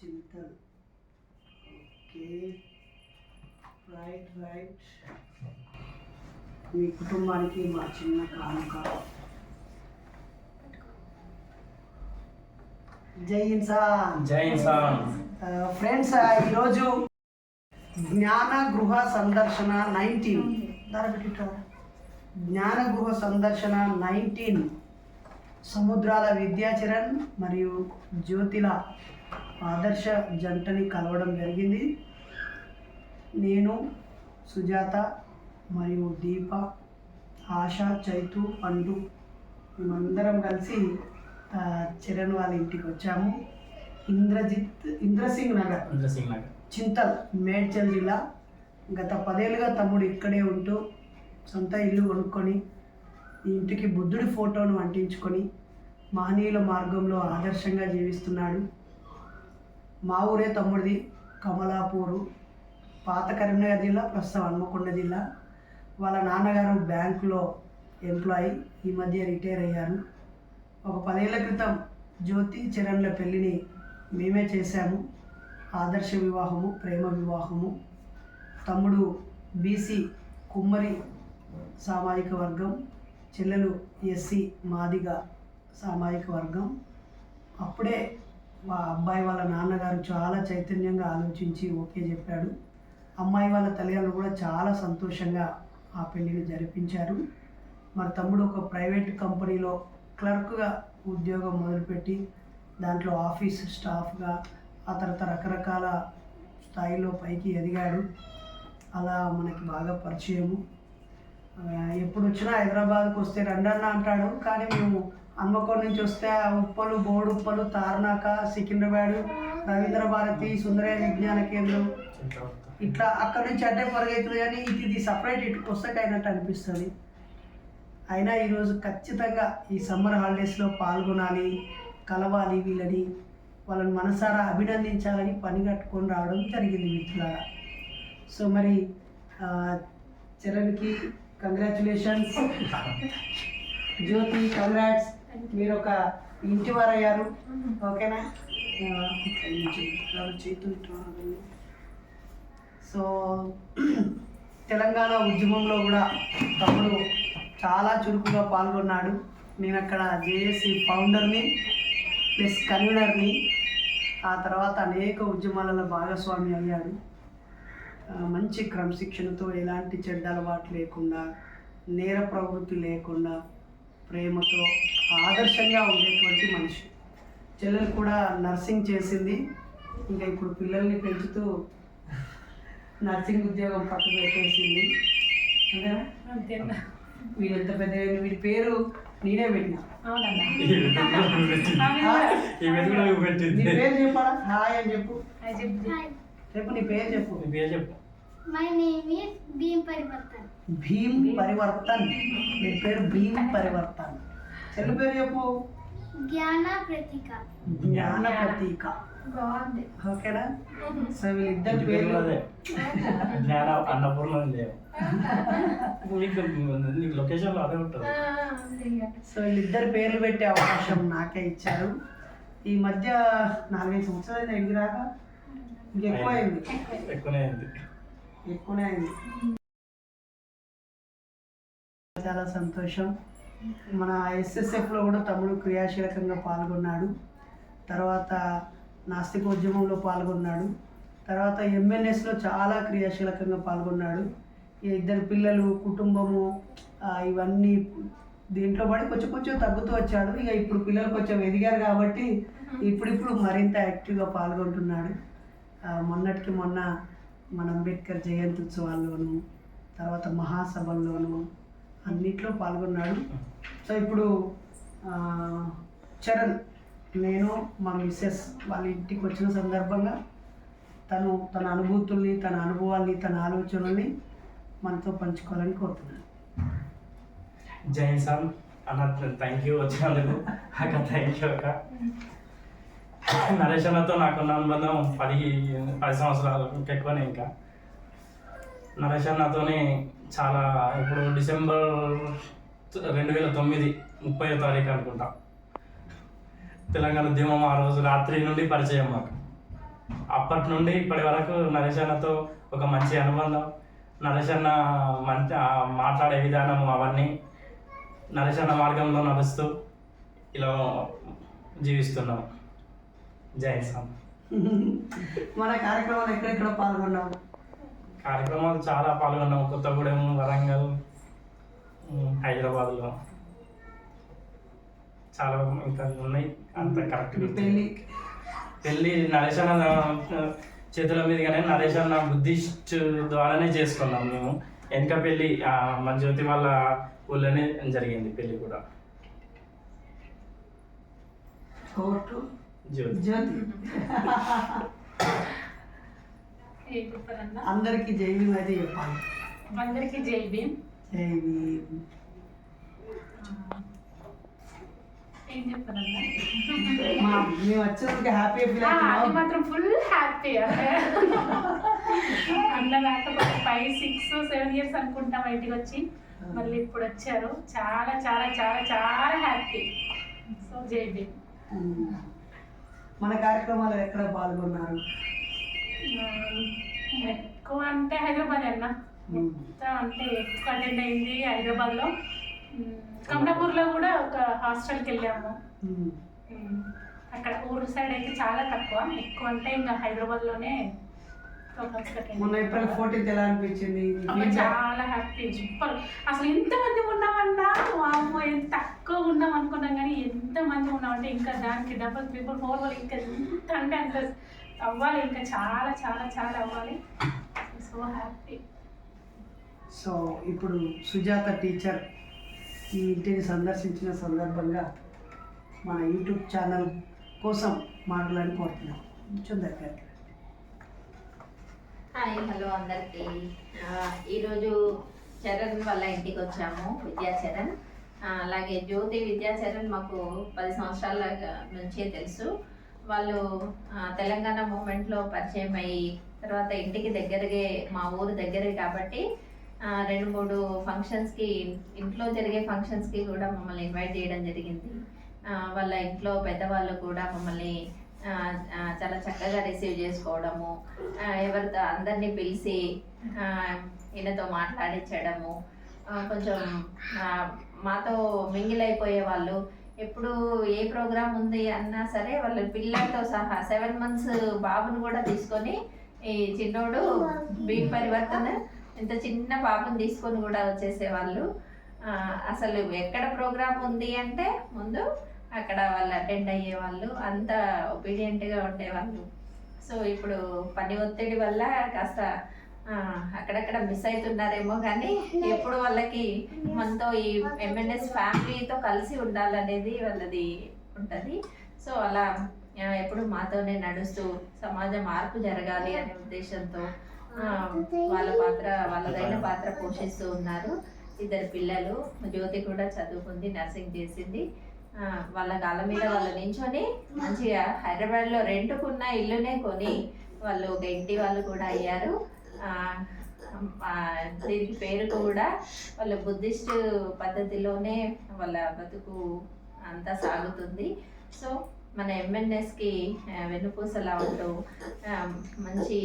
Chintal okay. Right right. మీ కుటుంబానికి మా చిన్న కానుక. జై ఇన్సాన్ జై ఇన్సాన్ ఫ్రెండ్స్ ఈరోజు జ్ఞాన గృహ సందర్శన నైన్టీన్. జ్ఞాన గృహ సందర్శన నైన్టీన్ సముద్రాల విద్యాచరణ్ మరియు జ్యోతిల ఆదర్శ జంటని కలవడం జరిగింది. నేను సుజాత మరియు దీప ఆశ చైతు పండు మేమందరం కలిసి చరణ్ వాళ్ళ ఇంటికి వచ్చాము. ఇంద్రజిత్ ఇంద్రసింగ్ నగర్. ఇంద్రసింగ్ నగర్. చింతల్ మేడ్చల్ జిల్లా. గత పదేళ్ళుగా తమ్ముడు ఇక్కడే ఉంటూ సొంత ఇల్లు కొనుక్కొని ఇంటికి బుద్ధుడి ఫోటోను అంటించుకొని మహనీయుల మార్గంలో ఆదర్శంగా జీవిస్తున్నాడు. మా ఊరే తమ్ముడిది కమలాపూరు పాత కరీంనగర్ జిల్లా ప్రస్తుతం హన్మకొండ జిల్లా. వాళ్ళ నాన్నగారు బ్యాంకులో ఎంప్లాయీ ఈ మధ్య రిటైర్ అయ్యారు. ఒక పదేళ్ళ క్రితం జ్యోతి చరణ్ల పెళ్ళిని మేమే చేశాము. ఆదర్శ వివాహము ప్రేమ వివాహము. తమ్ముడు బీసీ కుమ్మరి సామాజిక వర్గం చెల్లెలు ఎస్సీ మాదిగ సామాజిక వర్గం. అప్పుడే మా అబ్బాయి వాళ్ళ నాన్నగారు చాలా చైతన్యంగా ఆలోచించి ఓకే చెప్పాడు. అమ్మాయి వాళ్ళ తల్లిదండ్రులు కూడా చాలా సంతోషంగా ఆ పెళ్ళిని జరిపించారు. మరి తమ్ముడు ఒక ప్రైవేట్ కంపెనీలో క్లర్క్గా ఉద్యోగం మొదలుపెట్టి దాంట్లో ఆఫీస్ స్టాఫ్గా ఆ తర్వాత రకరకాల స్థాయిలో పైకి ఎదిగాడు. అలా మనకి బాగా పరిచయము. ఎప్పుడు వచ్చినా హైదరాబాద్కి వస్తే రండన్న అంటాడు. కానీ మేము హన్మకొండ నుంచి వస్తే ఆ ఉప్పలు బోర్డు ఉప్పలు తార్నాక సికింద్రాబాద్ రవీంద్ర భారతి సుందరయ్య విజ్ఞాన కేంద్రం. ఇట్లా అక్కడ నుంచి అడ్డే పరిగెత్తులు కానీ ఇది ఇది సపరేట్ ఇటు పుస్తకైనట్టు అనిపిస్తుంది. అయినా ఈరోజు ఖచ్చితంగా ఈ సమ్మర్ హాలిడేస్లో పాల్గొనాలి కలవాలి వీళ్ళని వాళ్ళని మనసారా అభినందించాలని పని కట్టుకొని రావడం జరిగింది మిత్రులారా. సో మరి చరణ్కి కంగ్రాచులేషన్స్ జ్యోతి కంగ్రాట్స్ మీరు ఒక ఇంటి వారు అయ్యారు ఓకేనా? సో తెలంగాణ ఉద్యమంలో కూడా తమ్ముడు చాలా చురుకుగా పాల్గొన్నాడు. నేను అక్కడ జేఏసీ ఫౌండర్ని ప్లస్ కన్వీనర్ని ఆ తర్వాత అనేక ఉద్యమాలలో భాగస్వామి అయ్యాడు. మంచి క్రమశిక్షణతో ఎలాంటి చెడ్డ అలవాటు లేకుండా నేర ప్రవృత్తి లేకుండా ప్రేమతో ఆదర్శంగా ఉండేటువంటి మనిషి. చెల్లెలు కూడా నర్సింగ్ చేసింది. ఇంకా ఇప్పుడు పిల్లల్ని పెంచుతూ నర్సింగ్ ఉద్యోగం పట్టు పెట్టేసింది అంతేనా? వీడు ఎంత పెద్ద వీడి పేరు నేనే పెట్టినా. ఈ వెతుకులో నీ పెట్టింది. పేరు చెప్పాలా? హాయ్ అని చెప్పు. చెప్పు నీ పేరు చెప్పు. నీ పేరు చెప్పు. My name is Beam Parivartan. Bhim Parivartan నీ పేరు భీమ్ పరివర్తన్ చెల్లి పేరు చెప్పు. Gyana Pratika. జ్ఞాన ప్రతీక. ఓకేనా? సో వీళ్ళిద్దరి పేరు పేర్లు జ్ఞాన అన్నపూర్ణ ఉంది నీకు నీకు లొకేషన్లో అదే ఉంటుంది. సో వీళ్ళిద్దరి పేర్లు పెట్టే అవకాశం నాకే ఇచ్చారు. ఈ మధ్య నాలుగైదు సంవత్సరాలు ఎగిరి రాక? ఇంకెక్కువ అయింది. ఎక్కువనే అయింది. ఎక్కువనే అయింది. చాలా సంతోషం. మన ఎస్ఎస్ఎఫ్లో కూడా తమ్ముడు క్రియాశీలకంగా పాల్గొన్నాడు. తర్వాత నాస్తికోద్యమంలో పాల్గొన్నాడు. తర్వాత ఎంఎన్ఎస్లో చాలా క్రియాశీలకంగా పాల్గొన్నాడు. ఈ ఇద్దరు పిల్లలు కుటుంబము ఇవన్నీ దీంట్లో పడి కొంచెం కొంచెం తగ్గుతూ వచ్చాడు. ఇక ఇప్పుడు పిల్లలు కొంచెం ఎదిగారు కాబట్టి ఇప్పుడిప్పుడు మరింత యాక్టివ్గా పాల్గొంటున్నాడు. మొన్నటికి మొన్న మన అంబేద్కర్ జయంతి ఉత్సవాల్లోనూ తర్వాత మహాసభల్లోనూ అన్నిట్లో పాల్గొన్నాడు. సో ఇప్పుడు చరణ్ నేను మా మిస్సెస్ వాళ్ళ ఇంటికి వచ్చిన సందర్భంగా తను తన అనుభూతుల్ని తన అనుభవాల్ని తన ఆలోచనల్ని మనతో పంచుకోవాలని కోరుతున్నాను. జయన్ సార్. అన్న థ్యాంక్ యూ వచ్చినందుకు. అక్క థ్యాంక్ యూ అక్క. నరేష్ అన్నతో నాకున్న అనుబంధం పది పది సంవత్సరాలు ఎక్కువనే ఇంకా. నరేష్ అన్నతోనే చాలా ఇప్పుడు డిసెంబర్ రెండు వేల తొమ్మిది ముప్పై తారీఖు అనుకుంటా. తెలంగాణ ఉద్యమం ఆ రోజు రాత్రి నుండి పరిచయం మాకు. అప్పటి నుండి ఇప్పటి వరకు నరేష్ అన్నతో ఒక మంచి అనుబంధం. నరేష్ అన్న మంచి మాట్లాడే విధానం అవన్నీ నరేష్ అన్న మార్గంలో నడుస్తూ ఇలా జీవిస్తున్నాం. జై సామ్. మన కార్యక్రమాలు ఎక్కడెక్కడ పాల్గొన్నాం కార్యక్రమాలు చాలా పాల్గొన్నాం. కొత్తగూడెం వరంగల్ హైదరాబాద్లో. చాలా ఇంకా ఉన్నాయి. అంత కరెక్ట్ పెళ్ళి. పెళ్ళి నరేష్ అన్న చేతుల మీదుగానే నరేష్ అన్న బుద్ధిస్ట్ ద్వారానే చేసుకున్నాం మేము. వెనక పెళ్ళి ఆ, మా జ్యోతి వాళ్ళ ఊళ్ళోనే జరిగింది పెళ్ళి కూడా. కోర్టు? జ్యోతి. అందరికీ జై భీమ్ అయితే చెప్పాలి. అందరికీ జై భీమ్. జై భీమ్. మేము హ్యాపీ ఫీల్ మాత్రం ఫుల్ హ్యాపీ రాకపోతే ఫైవ్ సిక్స్ సెవెన్ ఇయర్స్ అనుకుంటా బయటికి వచ్చి. మళ్ళీ ఇప్పుడు వచ్చారు. చాలా చాలా చాలా చాలా హ్యాపీ సో జై భీమ్. మన కార్యక్రమాలు ఎక్కడ పాల్గొన్నారు? ఎక్కువ అంటే హైదరాబాద్ అన్న. మొత్తం అంటే ఎక్కువ అటెండ్ అయింది హైదరాబాద్లో. కమలాపూర్లో కూడా ఒక హాస్టల్కి వెళ్ళాము. అక్కడ ఊరు సైడ్ అయితే చాలా తక్కువ. ఎక్కువ అంటే ఇంకా హైదరాబాద్లోనే మొన్న ఏప్రిల్. ఫోర్టీన్త్ ఎలా అనిపించింది? చాలా హ్యాపీ సూపర్ అసలు ఎంతమంది ఉన్నామన్నా వామ్మో ఎంత తక్కువ ఉన్నాం అనుకున్నాం కానీ ఎంతమంది ఉన్నామంటే ఇంకా దానికి డబుల్ ట్రిపుల్ ఫోర్ వాళ్ళు ఇంకా ఎంత అంటే అంత అవ్వాలి ఇంకా చాలా చాలా చాలా అవ్వాలి. సో హ్యాపీ సో ఇప్పుడు సుజాత టీచర్ ఈ ఇంటిని సందర్శించిన సందర్భంగా మన యూట్యూబ్ ఛానల్ కోసం మాట్లాడి కోరుతున్నాం. కొంచెం దగ్గరికి హాయ్ హలో అందరికీ. ఈరోజు చరణ్ వాళ్ళ ఇంటికి వచ్చాము విద్యాచరణ్. అలాగే జ్యోతి విద్యాచరణ్ మాకు పది సంవత్సరాల నుంచే తెలుసు. వాళ్ళు తెలంగాణ మూమెంట్లో పరిచయం అయ్యి తర్వాత ఇంటికి దగ్గరగే మా ఊరు దగ్గరే కాబట్టి రెండు మూడు ఫంక్షన్స్కి ఇంట్లో జరిగే ఫంక్షన్స్కి కూడా మమ్మల్ని ఇన్వైట్ చేయడం జరిగింది. వాళ్ళ ఇంట్లో పెద్దవాళ్ళు కూడా మమ్మల్ని చాలా చక్కగా రిసీవ్ చేసుకోవడము ఎవరితో అందరినీ పిలిచి ఈయనతో మాట్లాడించడము కొంచెం మాతో మింగిల్ అయిపోయే వాళ్ళు. ఎప్పుడు ఏ ప్రోగ్రామ్ ఉంది అన్నా సరే వాళ్ళ పిల్లలతో సహా సెవెన్ మంత్స్ బాబుని కూడా తీసుకొని ఈ చిన్నోడు బీమ్ పరివర్తన ఇంత చిన్న పాపను తీసుకొని కూడా వచ్చేసేవాళ్ళు. అసలు ఎక్కడ ప్రోగ్రామ్ ఉంది అంటే ముందు అక్కడ వాళ్ళు అటెండ్ అయ్యేవాళ్ళు అంత ఒబీడియంట్గా ఉండేవాళ్ళు. సో ఇప్పుడు పని ఒత్తిడి వల్ల కాస్త అక్కడక్కడ మిస్ అవుతున్నారేమో కానీ ఎప్పుడు వాళ్ళకి మనతో ఈ ఎంఎన్ఎస్ ఫ్యామిలీతో కలిసి ఉండాలనేది వాళ్ళది ఉంటుంది. సో అలా ఎప్పుడు మాతోనే నడుస్తూ సమాజ మార్పు జరగాలి అనే ఉద్దేశంతో వాళ్ళ పాత్ర వాళ్ళదైన పాత్ర పోషిస్తూ ఉన్నారు. ఇద్దరు పిల్లలు జ్యోతి కూడా చదువుకుంది నర్సింగ్ చేసింది. వాళ్ళ కాళ్ళ మీద వాళ్ళు నించొని మంచిగా హైదరాబాద్లో రెంట్కున్న ఇల్లునే కొని వాళ్ళు ఒక ఇంటి వాళ్ళు కూడా అయ్యారు. దీనికి పేరు కూడా వాళ్ళ బుద్ధిస్ట్ పద్ధతిలోనే వాళ్ళ బతుకు అంతా సాగుతుంది. సో మన ఎంఎన్ఎస్కి వెన్నుపూసలా ఉంటూ మంచి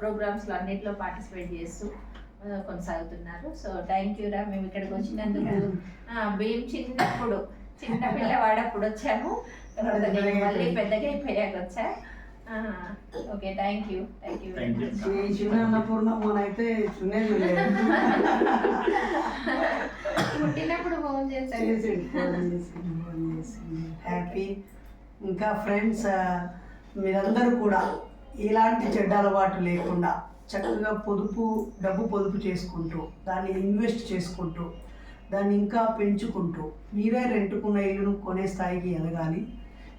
ప్రోగ్రామ్స్లో అన్నింటిలో పార్టిసిపేట్ చేస్తూ కొనసాగుతున్నారు. సో థ్యాంక్ యూ రా. మేము ఇక్కడికి వచ్చినందుకు భీమ్ చిన్నప్పుడు చిన్న పిల్లవాడప్పుడు వచ్చాము. తర్వాత నేను మళ్ళీ పెద్దగా అయిపోయాక వచ్చా. Okay thank you thank you చిన్న మనైతే పుట్టినప్పుడు ఫోన్ చేశాను. హ్యాపీ ఇంకా ఫ్రెండ్స్ మీరందరూ కూడా ఎలాంటి చెడ్డ అలవాటు లేకుండా చక్కగా పొదుపు డబ్బు పొదుపు చేసుకుంటూ దాన్ని ఇన్వెస్ట్ చేసుకుంటూ దాన్ని ఇంకా పెంచుకుంటూ మీరే రెంటుకున్న ఇల్లును కొనే స్థాయికి ఎదగాలి.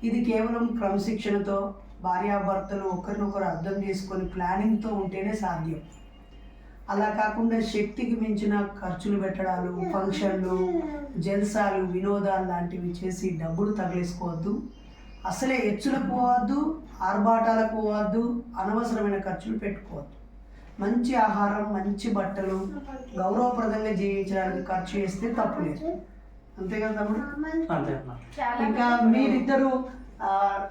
ఇది కేవలం క్రమశిక్షణతో భార్యాభర్తలు ఒకరినొకరు అర్థం చేసుకొని ప్లానింగ్తో ఉంటేనే సాధ్యం. అలా కాకుండా శక్తికి మించిన ఖర్చులు పెట్టడాలు ఫంక్షన్లు జల్సాలు వినోదాలు లాంటివి చేసి డబ్బులు తగిలేసుకోవద్దు. అసలే హెచ్చులకు పోవద్దు ఆర్భాటాలకు పోవద్దు అనవసరమైన ఖర్చులు పెట్టుకోవద్దు. మంచి ఆహారం మంచి బట్టలు గౌరవప్రదంగా జీవించడానికి ఖర్చు చేస్తే తప్పు లేదు. అంతే కదా తమ్ముడు? ఇంకా మీరిద్దరు ఆ,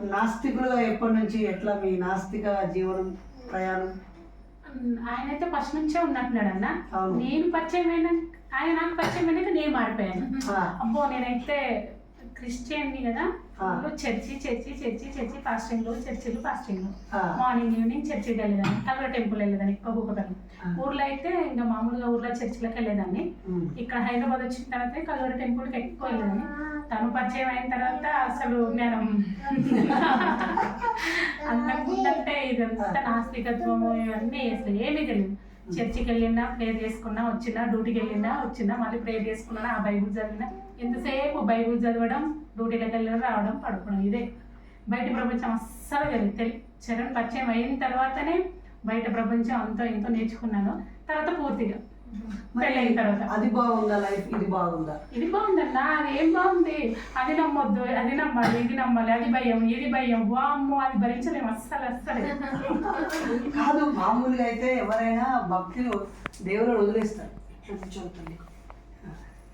నాస్తికులుగా ఎప్పటి నుంచి ఎట్లా మీ నాస్తిక జీవనం ప్రయాణం? ఆయన అయితే ఫస్ట్ నుంచే ఉన్నట్టున్నాడు అన్న. నేను పరిచయం అయినా ఆయన నాకు పరిచయం అయినాక నేను మారిపోయాను. అబ్బో నేనైతే క్రిస్టియన్ని కదా. Full church church church church ఫాస్టింగ్లు చర్చిలు ఫాస్టింగ్లు ఆ, మార్నింగ్ ఈవినింగ్ చర్చికి వెళ్ళేదాన్ని కల్వర టెంపుల్ వెళ్ళేదాన్ని ఎక్కువ ఆ. ఊర్లో అయితే ఇంకా మామూలుగా ఊర్లో చర్చిలకు వెళ్ళేదాన్ని. ఇక్కడ హైదరాబాద్ వచ్చిన తర్వాత కల్వర టెంపుల్కి ఎక్కువ వెళ్ళేదాన్ని. తను పరిచయం అయిన తర్వాత అసలు నేను అంతకుందంటే ఇదంతా నాస్తికత్వము ఇవన్నీ అసలు ఏమీ తెలియదు. చర్చికి వెళ్ళినా ప్రేయర్ చేసుకున్నా వచ్చినా డ్యూటీకి వెళ్ళినా వచ్చినా మళ్ళీ ప్రేయర్ చేసుకున్నా ఆ బైబుల్ చదివినా ఎంతసేపు బైబుల్ చదవడం డ్యూటీలోకి వెళ్ళడం రావడం పడుకోవడం ఇదే బయట ప్రపంచం అస్సలు తెలియదు తెలి చరణ్ పరిచయం అయిన తర్వాతనే బయట ప్రపంచం అంతో ఎంతో నేర్చుకున్నాను. తర్వాత పూర్తిగా పెళ్ళైన తర్వాత. అది బాగుందా లైఫ్? ఇది బాగుందా? ఇది బాగుందన్నా అది ఏం బాగుంది? అది నమ్మొద్దు అది నమ్మాలి ఇది నమ్మాలి అది భయం ఇది భయం. వామ్మో అది భరించలేము అస్సలు అస్సలు. కాదు మామూలుగా అయితే ఎవరైనా భక్తిని దేవుని వదిలేస్తారు.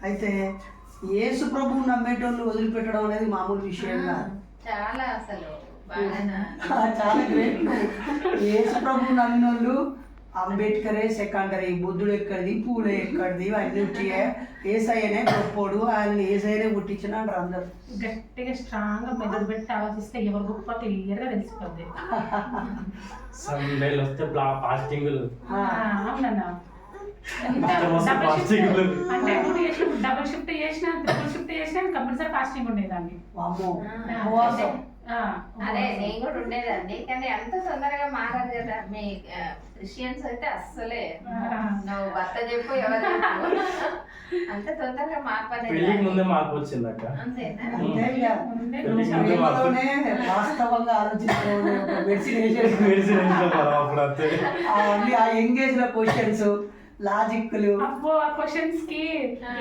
అయితే యేసు ప్రభువు నమ్మేటోళ్ళు వదిలిపెట్టడం అనేది మామూలు విషయం కాదు. చాలా అసలు చాలా గ్రేట్ యేసు ప్రభు నమ్మిన వాళ్ళు అంబేద్కరే సెకండరీ బుద్ధుడు ఎక్కడిది పూలే ఎక్కడిది అన్ని వచ్చియే ఏసయ్యనే గొప్పోడు ఆయన ఏసయ్యనే పుట్టించిన అంటారు అందరు. గట్టిగా స్ట్రాంగ్గా మెదడు పెట్టి ఆలోచిస్తే ఎవరు గొప్ప క్లియర్గా తెలిసిపోద్ది సండేలు వస్తే అవునన్నా. అంటే డబుల్ షిఫ్ట్ చేసిన ట్రిపుల్ షిఫ్ట్ చేసిన కంపల్సరీ ఫాస్టింగ్ ఉండేదాన్ని. అదే నేను కూడా ఉండేదాన్ని. కానీ అంత తొందరగా మారదు కదా. మీ క్రిస్టియన్స్ అయితే అస్సలే. నువ్వు భర్త చెప్పు ఎవరు అంత తొందరగా మార్పు అనేది పెళ్ళికి రాదు. ముందే మార్పు వచ్చింది అక్క. వాస్తవంగా ఆలోచించుకోవడం ఒక మెడిసిన్ వేసేసి మెడిసిన్ వేసుకోవాలి అప్పుడు అంతే. అవన్నీ ఆ ఎంగేజ్లో క్వశ్చన్స్ లాజిక్లు అబ్బో ఆ క్వశ్చన్స్కి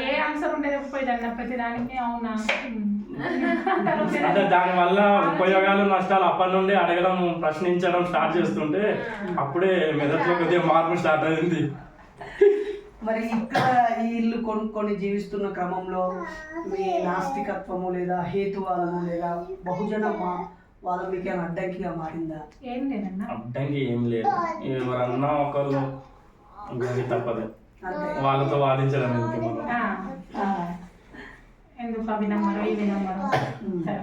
ఏ ఆన్సర్ ఉండేది పోయేదన్న ప్రతి దానికి అవునా? అంటే దాని వల్ల ఉపయోగాలు నష్టాలు అప్పటి నుండి అడగడం ప్రశ్నించడం స్టార్ట్ చేస్తుంటే అప్పుడే మెదట్లో కొద్దిగా మార్పు స్టార్ట్ అయింది. మరి ఇక్కడ ఈ ఇల్లు కొనుక్కొని జీవిస్తున్న క్రమంలో మీ నాస్తికత్వము లేదా హేతువాదము లేదా బహుజన మా- వాళ్ళ మీకు ఏమైనా అడ్డంకిగా మారిందా? ఏం లేదన్నా. అడ్డంకి ఏం లేదు. ఎవరన్నా ఇంకొకటి తప్పదు. వాళ్ళతో వాదించడం ఎందుకు మనం. ఎందుకు అవి నమ్మరు ఇవి నమ్మరు? సరే.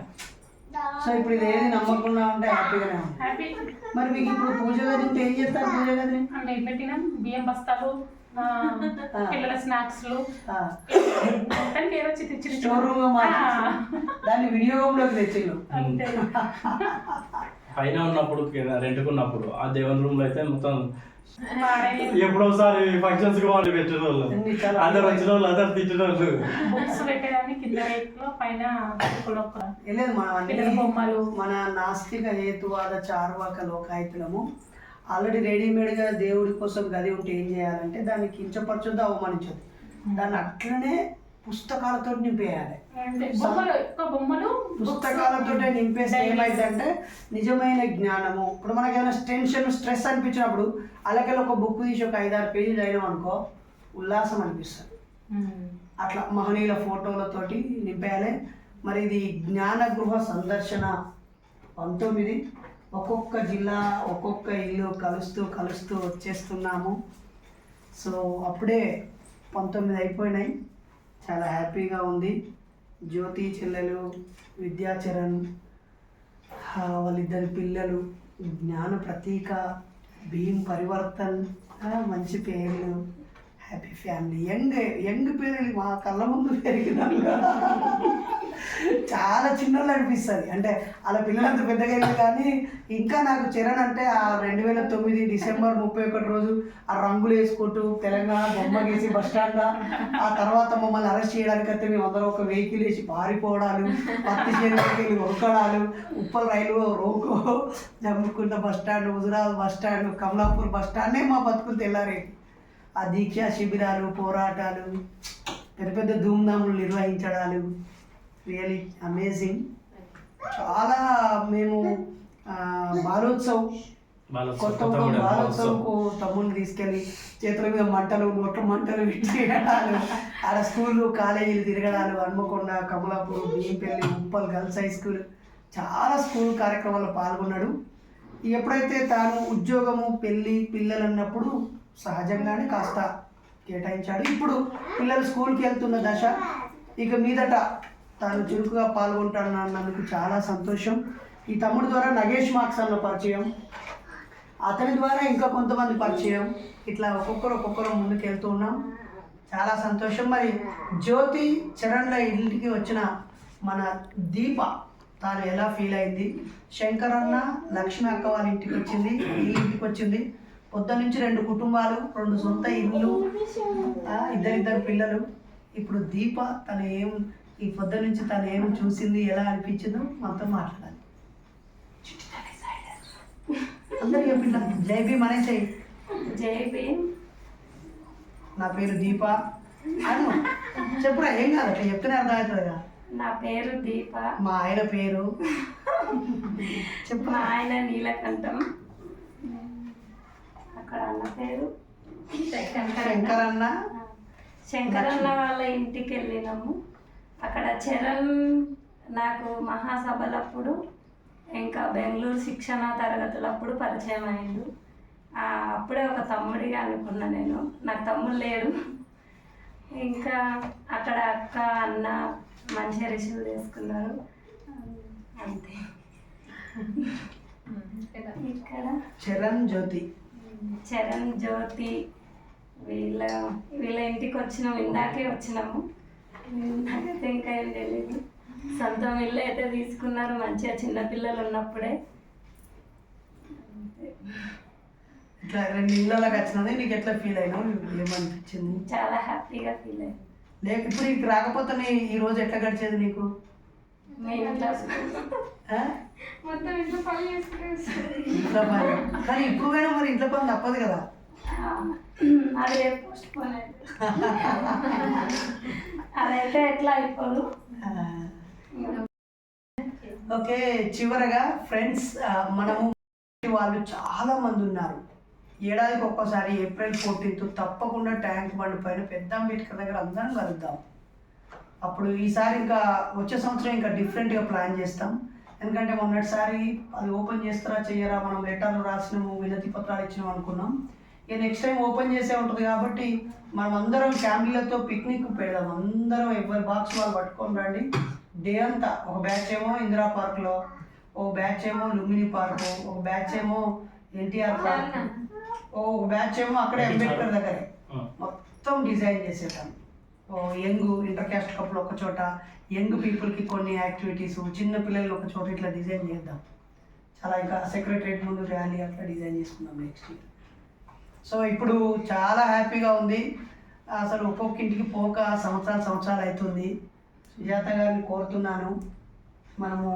సో ఇప్పుడు ఇది ఏది నమ్మకుండా ఉంటే హ్యాపీగానే హ్యాపీ. మరి మీకు ఇప్పుడు పూజ గది ఉంటే ఏం చేస్తారు పూజ గదిని? అంటే పెట్టిన? బియ్యం బస్తాలు పిల్లల స్నాక్స్లు మొత్తానికి ఏదో చిన్న స్టోర్ రూమ్ దాన్ని వినియోగంలోకి తెచ్చిళ్ళు. పైన ఉన్నప్పుడు రెంట్కున్నప్పుడు ఆ దేవుని రూమ్లో అయితే మొత్తం పాడై ఎప్పుడో ఒకసారి ఫంక్షన్స్కి వాళ్ళు పెట్టిన వాళ్ళు అందరు వచ్చిన వాళ్ళు అందరు తిట్టిన వాళ్ళు బుక్స్ పెట్టేదాన్ని కింద రేట్లో పైన లేదు మనం బొమ్మలు. మన నాస్తిక హేతువాద చార్వాక లోకాయుతులము. ఆల్రెడీ రెడీమేడ్గా దేవుడి కోసం గది ఉంటే ఏం చేయాలంటే దాన్ని కించపరచొద్దు అవమానించొద్దు. దాన్ని అట్లనే పుస్తకాలతో నింపేయాలి. పుస్తకాలతో నింపేస్తే ఏమైందంటే నిజమైన జ్ఞానము. ఇప్పుడు మనకి ఏమైనా టెన్షన్ స్ట్రెస్ అనిపించినప్పుడు అలాగే ఒక బుక్ తీసి ఒక ఐదారు పేజీలు అయినాం అనుకో ఉల్లాసం అనిపిస్తుంది. ఉమ్. అట్లా మహనీయుల ఫోటోలతోటి నింపేయాలి. మరి ఇది జ్ఞాన గృహ సందర్శన పంతొమ్మిది. ఒక్కొక్క జిల్లా ఒక్కొక్క ఇల్లు కలుస్తూ కలుస్తూ వచ్చేస్తున్నాము. సో అప్పుడే పంతొమ్మిది అయిపోయినాయి. చాలా హ్యాపీగా ఉంది. జ్యోతి చెల్లెలు విద్యాచరణ్ వాళ్ళిద్దరి పిల్లలు జ్ఞాన ప్రతీక భీమ్ పరివర్తన్ మంచి పేర్లు హ్యాపీ ఫ్యామిలీ. యంగ్ యంగ్ పేరు మా కళ్ళ ముందు పెరిగినారు చాలా చిన్నోళ్ళు అనిపిస్తుంది. అంటే అలా పిల్లలంత పెద్దగా కానీ ఇంకా నాకు చరణ్ అంటే ఆ రెండు వేల తొమ్మిది డిసెంబర్ ముప్పై ఒకటి రోజు ఆ రంగులు వేసుకుంటూ తెలంగాణ బొమ్మ గీసి బస్టాండ్ ఆ తర్వాత మమ్మల్ని అరెస్ట్ చేయడానికి అయితే మేము అందరం ఒక వెహికల్ వేసి పారిపోవడాలు పత్తి చేయడానికి ఉరకడాలు Uppal rail roko Jammikunta bus stand Huzurabad bus stand Kamalapur bus మా బతుకులు తెల్లారి. ఆ దీక్షా శిబిరాలు పోరాటాలు పెద్ద పెద్ద ధూమ్ధాములు నిర్వహించడాలు. రియలీ అమేజింగ్ చాలా మేము బాలోత్సవ్ కొత్త. బాలోత్సవంకు తమ్ముళ్ళు తీసుకెళ్ళి చేతుల మీద మంటలు నోట్ల మంటలు తిరగడాలు ఆడ స్కూళ్ళు కాలేజీలు తిరగడాలు Hanamkonda Kamalapur Biyyampalli Uppal girls high school. చాలా స్కూల్ కార్యక్రమాల్లో పాల్గొన్నాడు. ఎప్పుడైతే తాను ఉద్యోగము పెళ్ళి పిల్లలు అన్నప్పుడు సహజంగానే కాస్త కేటాయించాడు. ఇప్పుడు పిల్లలు స్కూల్కి వెళ్తున్న దశ ఇక మీదట తాను చురుకుగా పాల్గొంటానన్నందుకు చాలా సంతోషం. ఈ తమ్ముడు ద్వారా నగేష్ మార్క్స్ అన్న పరిచయం. అతని ద్వారా ఇంకా కొంతమంది పరిచయం. ఇట్లా ఒక్కొక్కరు ఒక్కొక్కరు ముందుకు వెళ్తూ ఉన్నాం. చాలా సంతోషం. మరి జ్యోతి చరణ్ల ఇంటికి వచ్చిన మన దీప తాను ఎలా ఫీల్ అయింది? శంకర్ అన్న లక్ష్మి అక్క వాళ్ళ ఇంటికి వచ్చింది వీళ్ళ ఇంటికి వచ్చింది. పొద్దు నుంచి రెండు కుటుంబాలు రెండు సొంత ఇల్లు ఇద్దరిద్దరు పిల్లలు. ఇప్పుడు దీప తను ఏం ఈ పొద్దు నుంచి తను ఏం చూసింది ఎలా అనిపించిందో మనతో మాట్లాడాలి. అందరికీ చెప్పిన జై భీమ్ అనేసేయి జై భీమ్. నా పేరు దీప. అను. చెప్పురా ఏం కాదు అట్లా చెప్తేనే అర్థమవుతుందిగా. నా పేరు దీప. మా ఆయన పేరు. చెప్పు. మా ఆయన నీలకంఠం. అక్కడ అన్న పేరు. శంకర్ అన్న శంకరన్న వాళ్ళ ఇంటికి వెళ్ళినాము. అక్కడ చరణ్ నాకు మహాసభలప్పుడు ఇంకా బెంగళూరు శిక్షణ తరగతులప్పుడు పరిచయం అయిండు. ఆ, అప్పుడే ఒక తమ్ముడిగా అనుకున్నా నేను. నాకు తమ్ముడు లేడు. ఇంకా అక్కడ అక్క అన్న మంచిగా రిసీవ్ చేసుకున్నారు. అంతే. ఇక్కడ? చరణ్ జ్యోతి. చరణ్ జ్యోతి. వీళ్ళ వీళ్ళ ఇంటికి వచ్చినాము ఇందాకే వచ్చినాము. నాకైతే ఇంకా ఏం తెలియదు సొంతం ఇల్లు అయితే తీసుకున్నారు మంచిగా చిన్నపిల్లలు ఉన్నప్పుడే. ఇట్లా రెండు ఇళ్ళకి వచ్చినది నీకు ఎట్లా ఫీల్ అయినావు ఏమనిపించింది? చాలా హ్యాపీగా ఫీల్ అయ్యాను లేక ఇప్పుడు నీకు రాకపోతే ఈ రోజు ఎట్లా గడిచేది నీకు? మొత్తం ఇంట్లో పని ఇంట్లో పని. కానీ ఇప్పుడు మరి ఇంట్లో పని తప్పదు కదా. అది పోస్ట్ అదైతే ఎట్లా అయిపోదు. ఓకే చివరగా ఫ్రెండ్స్ మనము వాళ్ళు చాలా మంది ఉన్నారు. ఏడాదికి ఒక్కసారి ఏప్రిల్ ఫోర్టీన్త్ తప్పకుండా ట్యాంక్ బండ్ పైన పెద్ద అంబేద్కర్ దగ్గర అందరం కలుద్దాం. అప్పుడు ఈసారి ఇంకా వచ్చే సంవత్సరం ఇంకా డిఫరెంట్గా ప్లాన్ చేస్తాం. ఎందుకంటే మొన్నటిసారి అది ఓపెన్ చేస్తారా చెయ్యరా మనం లెటర్లు రాసినాము వినతి పత్రాలు ఇచ్చినాం అనుకున్నాం. ఇక నెక్స్ట్ టైం ఓపెన్ చేసే ఉంటుంది కాబట్టి మనం అందరం ఫ్యామిలీలతో పిక్నిక్ పెడదాం. అందరం ఎవరి బాక్స్ వాళ్ళు పట్టుకొని రండి. డే అంతా ఒక బ్యాచ్ ఏమో ఇందిరా పార్క్లో ఒక బ్యాచ్ ఏమో లుంబిని పార్క్ ఒక బ్యాచ్ ఏమో ఎన్టీఆర్ పార్క్ ఓ ఒక బ్యాచ్ ఏమో అక్కడే అంబేద్కర్ దగ్గరే. మొత్తం డిజైన్ చేసేటాం ఓ యంగ్ ఇంటర్ క్యాస్ట్ కప్పులు ఒక చోట యంగ్ పీపుల్కి కొన్ని యాక్టివిటీస్ చిన్న పిల్లలు ఒక చోట ఇట్లా డిజైన్ చేద్దాం. చాలా ఇంకా సెక్రటరేట్ ముందు ర్యాలీ అట్లా డిజైన్ చేసుకుందాం నెక్స్ట్ ఇయర్ సో ఇప్పుడు చాలా హ్యాపీగా ఉంది. అసలు ఒక్కొక్క ఇంటికి పోక సంవత్సరాలు సంవత్సరాలు అవుతుంది. సుజాత గారిని కోరుతున్నాను. మనము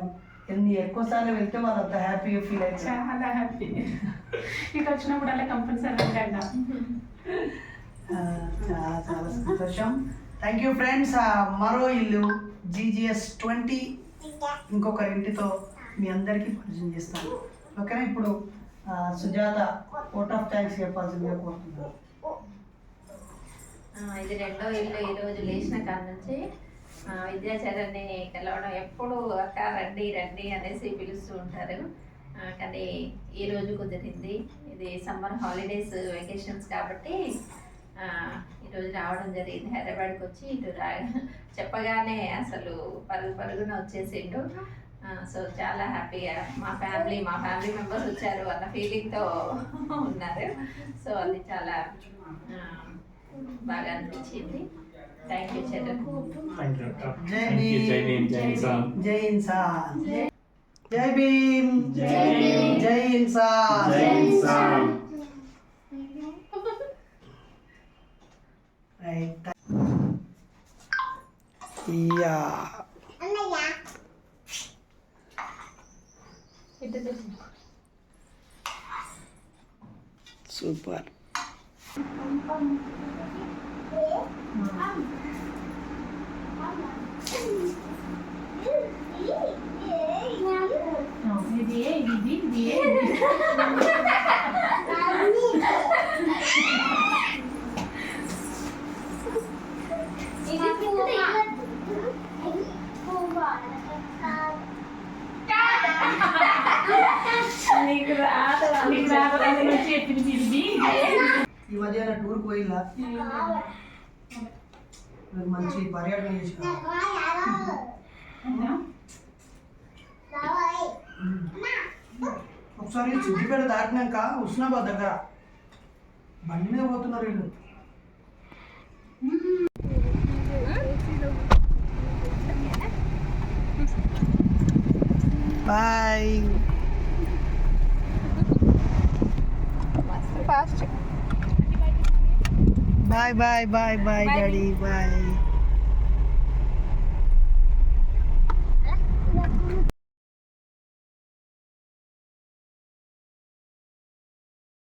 ఎన్ని ఎక్కువసార్లు వెళ్తే వాళ్ళు అంత హ్యాపీగా ఫీల్ అవుతారు. చాలా హ్యాపీ. ఇటు వచ్చినప్పుడల్లా కంపల్సరీ కండా ఆ, చాలా చాలా సంతోషం. థ్యాంక్ యూ ఫ్రెండ్స్ మరో ఇల్లు జీజిఎస్ ట్వంటీ ఇంకొకరి ఇంటితో మీ అందరికీ పరిచయం చేస్తాను. ఓకేనా? ఇప్పుడు సుజాత ఓట్ ఆఫ్ థ్యాంక్స్ చెప్పాల్సిందిగా కోరుతున్నాను. ఇది రెండో ఇల్లు ఈ రోజు లేచిన కాడ నుంచి విద్యాచరణ్ని కలవడం ఎప్పుడు అక్క రండి రండి అనేసి పిలుస్తూ ఉంటారు. కానీ ఈ రోజు కుదిరింది. ఇది సమ్మర్ హాలిడేస్ వెకేషన్స్ కాబట్టి ఈరోజు రావడం జరిగింది. హైదరాబాద్కి వచ్చి ఇటు రా చెప్పగానే అసలు పరుగు పరుగున వచ్చేసిండు. సో చాలా హ్యాపీగా మా ఫ్యామిలీ మా ఫ్యామిలీ మెంబర్స్ వచ్చారు అన్న ఫీలింగ్తో ఉన్నారు. సో అది చాలా బాగా అనిపించింది. థ్యాంక్ యూ యూ జై. ఇన్సాన్ జై భీమ్ జై ఇన్సాన్ రైట్ యా సూపర్ ఇది ఏ ఇది ఇది ఏ ఈ మధ్య టూర్కి పోయిలా మంచి పర్యటన చేసిన ఒకసారి సిద్దిపేట దాటినాక హుస్నాబాద్ దగ్గర. బండి మీద పోతున్నారు వీళ్ళు. Bye. fast. Bye, bye, bye, bye, bye. daddy. Bye.